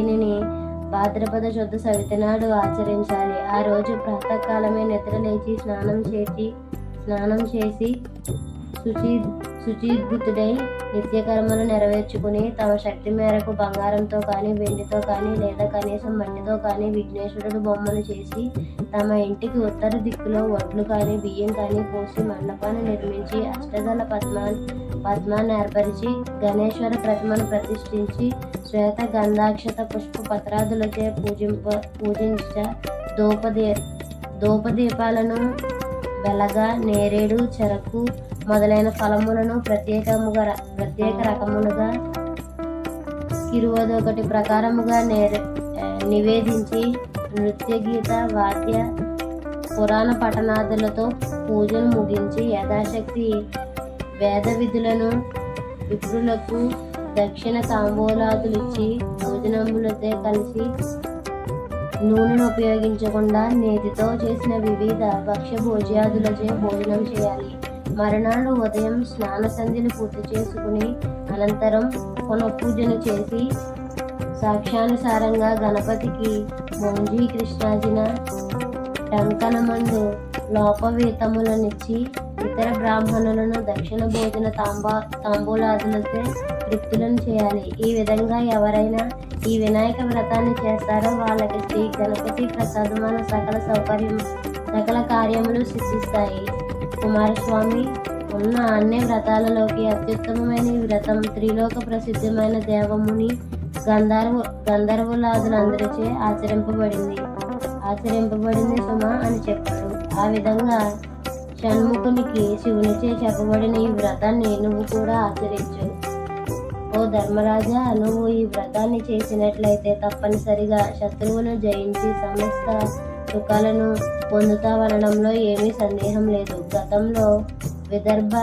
దీనిని భాద్రపద శుద్ధ సవితనాడు ఆచరించాలి. ఆ రోజు ప్రాతకాలమే నిద్ర లేచి స్నానం చేసి స్నానం చేసి శుచి శుచీభూతుడై నిత్యకర్మలు నెరవేర్చుకుని తమ శక్తి మేరకు బంగారంతో కానీ వెండితో కానీ లేదా కనీసం మట్టితో కానీ విఘ్నేశ్వరుడు బొమ్మలు చేసి తమ ఇంటికి ఉత్తర దిక్కులో వడ్లు కానీ బియ్యం కానీ పోసి మండపాన్ని నిర్మించి అష్టదళ పద్మా పద్మాన్ని ఏర్పరిచి గణేశ్వర ప్రతిమను ప్రతిష్ఠించి శ్వేత గంధాక్షత పుష్ప పత్రాదులచే పూజింప పూజించ దూపదీ ధూపదీపాలను వెలగ నేరేడు చెరకు మొదలైన ఫలములను ప్రత్యేకముగా ర- ప్రత్యేక రకములుగా ఇరువదొకటి ప్రకారముగా నేర నివేదించి నృత్య గీత వాద్య పురాణ పఠనాదులతో పూజలు ముగించి యథాశక్తి వేద విధులను విప్రులకు దక్షిణ తాంబూలాదులిచ్చి భోజనములతో కలిసి నూనెను ఉపయోగించకుండా నేతితో చేసిన వివిధ భక్ష్య భోజ్యాదులచే భోజనం చేయాలి. మరునాడు ఉదయం స్నాన సంధిని పూర్తి చేసుకుని అనంతరం పునఃపూజను చేసి సాక్ష్యానుసారంగా గణపతికి మౌంజీ కృష్ణాజిన టంకనమందు లోపవేతములనిచ్చి ఇతర బ్రాహ్మణులను దక్షిణ భోజన తాంబా తాంబూలాదులతో తృప్తులను చేయాలి. ఈ విధంగా ఎవరైనా ఈ వినాయక వ్రతాన్ని చేస్తారో వాళ్ళకి శ్రీ గణపతి ప్రసాదమైన సకల సౌకర్యం సకల కార్యములు సిద్ధిస్తాయి. కుమారస్వామి ఉన్న అన్ని వ్రతాలలోకి అత్యుత్తమమైన ఈ వ్రతం త్రిలోక ప్రసిద్ధమైన దేవముని గంధర్వ గంధర్వులాదులందరిచే ఆచరింపబడింది. ఆచరింపబడింది సుమ అని చెప్పారు. ఆ విధంగా షణ్ముఖునికి శివునిచే చెప్పబడిన ఈ వ్రతాన్ని నువ్వు కూడా ఆచరించు. ఓ ధర్మరాజా నువ్వు ఈ వ్రతాన్ని చేసినట్లయితే తప్పనిసరిగా శత్రువును జయించి సమస్త సుఖాలను పొందుతావనడంలో ఏమీ సందేహం లేదు. గతంలో విదర్భ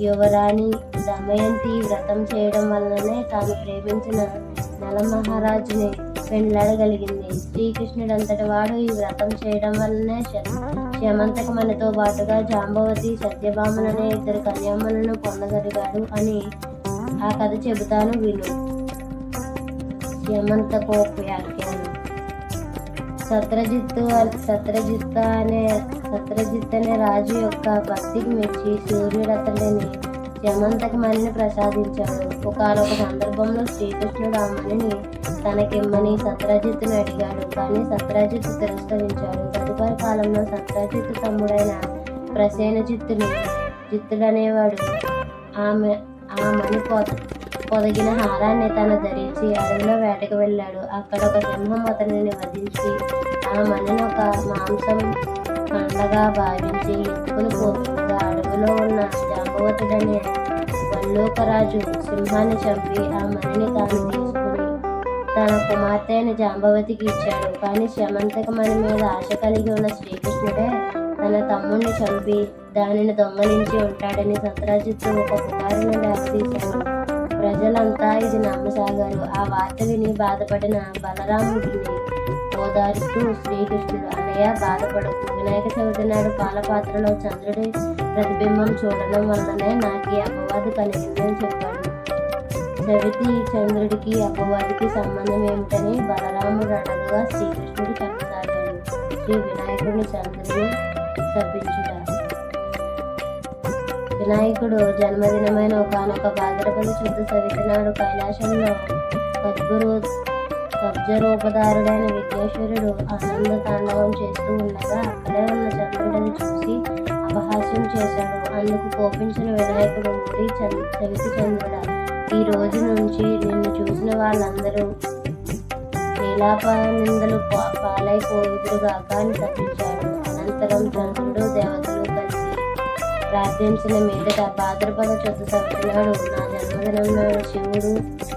యువరాణి దమయంతి వ్రతం చేయడం వల్లనే తాను ప్రేమించిన నల మహారాజుని పెండ్లాడగలిగింది శ్రీకృష్ణుడంతటి వాడు ఈ వ్రతం చేయడం వల్లనే శమంతకమణితో పాటుగా జాంబవతి సత్యభామలనే ఇద్దరు కన్యామలను పొందగలిగాడు అని ఆ కథ చెబుతాను విను. యమంతకోప్యాఖ్యానం సత్రజిత్తు సత్రజిత్ అనే సత్రజిత్ అనే రాజు యొక్క భక్తికి మెచ్చి సూర్యుడు అతడిని జమంతకి మణిని ప్రసాదించాడు. ఒకనొక సందర్భంలో శ్రీకృష్ణుడు ఆ మణిని తనకిమ్మని సత్రజిత్తుని అడిగాడు. కానీ సత్రజిత్ తిరస్కరించాడు. తదుపరి కాలంలో సత్రజిత్ తమ్ముడైన ప్రసేనజిత్తుని జిత్తుడనేవాడు. ఆమె ఆ మణి పొద పొదిగిన హారాన్ని తను ధరించి అడవిలో వేటకు వెళ్ళాడు. అక్కడ ఒక సింహం అతనిని వధించి ఆ మణిని ఒక మాంసం పండగా భావించి ఎత్తుకుని పోతుండగా అడవిలో ఉన్న జాంబవతుడని లోకరాజు సింహాన్ని చంపి ఆ మణిని తాను తీసుకుని తన కుమార్తె అయిన జాంబవతికి ఇచ్చాడు. కానీ శమంతక మణి మీద ఆశ కలిగి ఉన్న శ్రీకృష్ణుడే తన తమ్ముణ్ణి చంపి దానిని దొంగలించి ఉంటాడని సత్రాజిత్తు ఒక పుకారును దారితీశాడు ప్రజలంతా ఇది నమ్మసాగారు. ఆ వార్త విని బాధపడిన బలరాముడిని ఓదారుస్తూ శ్రీకృష్ణుడు అన్నయ్య బాధపడుతూ వినాయక చవితి నాడు పాలపాత్రలో చంద్రుడి ప్రతిబింబం చూడడం వల్లనే నాకు ఈ అపవాదు కలిగిందని చెప్పాడు. చవితి చంద్రుడికి అపవాదికి సంబంధం ఏమిటని బలరాముడు అడగగా శ్రీకృష్ణుడు చెప్పసాగాడు. శ్రీ వినాయకుడిని చంద్రుడిని శపించుట. వినాయకుడు జన్మదినమైన ఒకనొక భాద్రపద శుద్ధ సవితి నాడు కైలాసంలో సద్గురు కబ్జరూపదారుడైన విఘ్నేశ్వరుడు ఆనంద తాండవం చేస్తూ ఉండగా అక్కడే ఉన్న చంద్రుడిని చూసి అపహాస్యం చేశాడు అందుకు కోపించిన వినాయకుడు ఊరి చంద్ర చవితి చంద్రుడ ఈ రోజు నుంచి నిన్ను చూసిన వాళ్ళందరూ నీలాప నిందలు పాలైపోదురుగా కానీ అని తప్పించాడు అనంతరం చంద్రుడు దేవతలు కలిసి ప్రార్థించిన మీదట భాద్రపద చతుర్థ సత్యనాడు నా జన్మదినం నాడు శివుడు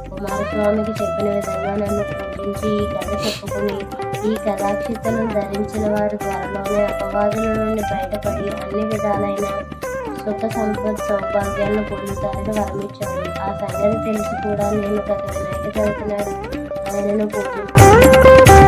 కుమారస్వామికి చెప్పిన విధంగా నన్ను పూజించి ఈ కథ చెప్పుకుని ఈ కథాక్షితను ధరించిన వారు త్వరలోనే అపవాదుల నుండి బయటపడి అన్ని విధాలైన సుఖ సంపద సౌభాగ్యాలను పొందుతారని వరమిచ్చాడు ఆ సంగతి తెలిసి కూడా నేను గత వినాయక చవితి నాడు ఆయనను పూజించాను